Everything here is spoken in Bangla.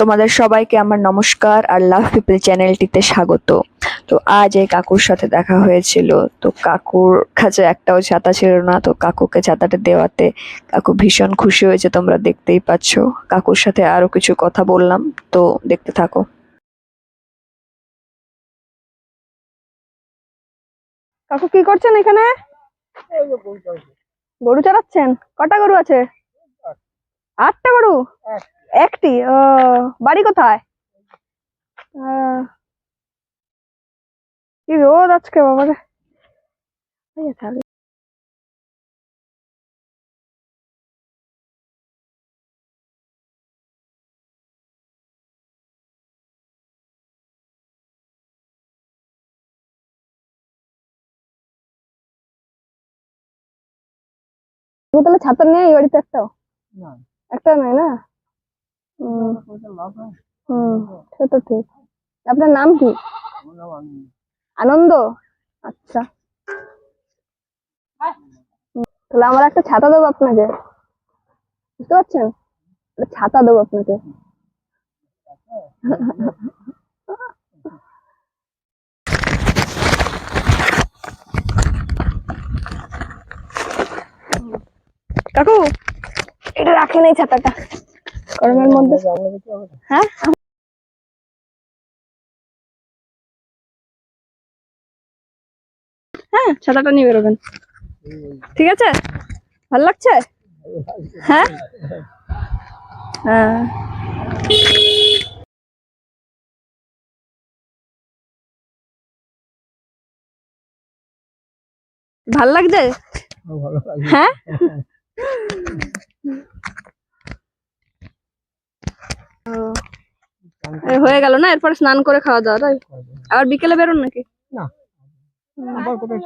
তোমাদের সবাইকে আমার নমস্কার আর লাভ পিপল চ্যানেলটিতে স্বাগত। তো আজ এই কাকুর সাথে দেখা হয়েছিল। তো কাকুর কাছে একটাও ছাতা ছিল না, তো কাকুকে ছাতাটা দেওয়াতে কাকু ভীষণ খুশি হয়েছে, তোমরা দেখতেই পাচ্ছ। কাকুর সাথে আরও কিছু কথা বললাম, তো দেখতে থাকো। কাকু কি করছেন এখানে? গরু চড়াচ্ছেন কটা গরু আছে? আটটা গরু? একটি ও বাড়ি কোথায় আহ, কি রোদ আজকে বাবারে এই যে থাক। ও তাহলে ছাতা নেই এই বাড়িতে একটাও না। একটা নাই না হুম। সে তো ঠিক। আপনার নাম কি? আনন্দ। আচ্ছা। তাহলে আমার একটা ছাতা দেবো আপনাকে। বুঝতে পারছেন? ছাতা দেবো আপনাকে। কাকু, এটা রাখেন এই ছাতাটা। গরমের মধ্যে? হ্যাঁ? হ্যাঁ ছাতাটা নিয়ে বেরোবেন। ঠিক আছে? ভালো লাগছে? হ্যাঁ? হ্যাঁ। ভালো লাগছে। হ্যাঁ ও, এই হয়ে গেল না? এরপর স্নান করে খাওয়া দাওয়া তাই? আবার বিকেলে বেরোন নাকি? না।